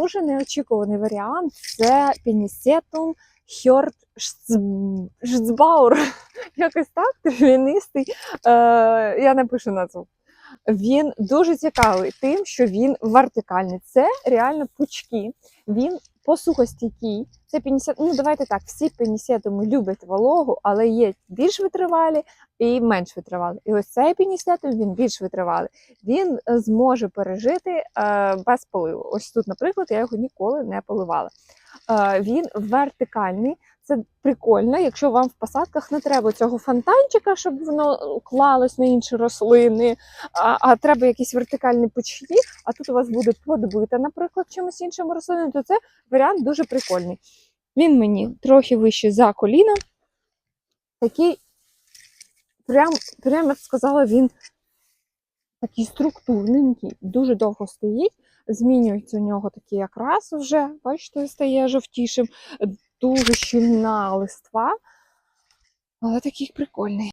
Дуже неочікуваний варіант це пінісетум Хьорт Шцбаур. Якось так, трав'янистий. Е, я напишу назву. Він дуже цікавий тим, що він вертикальний. Це реально пучки. Він посухостійкий. Це пінісет. Ну давайте так. Всі пінісетуми люблять вологу, але є більш витривалі і менш витривалі. І ось цей пінісетум він більш витривалий. Він е, зможе пережити е, без поливу. Ось тут, наприклад, я його ніколи не поливала. Е, він вертикальний. Це прикольно, якщо вам в посадках не треба цього фонтанчика, щоб воно клалось на інші рослини, а, а треба якісь вертикальні пучки, а тут у вас буде подбита, наприклад, чимось іншим рослиною, то це варіант дуже прикольний. Він мені трохи вищий за коліна. Такий, прям, прям я сказала, він такий структурненький, дуже довго стоїть. Змінюється у нього такий якраз вже, бачите, стає жовтішим, дуже щільна листва, але такий прикольний.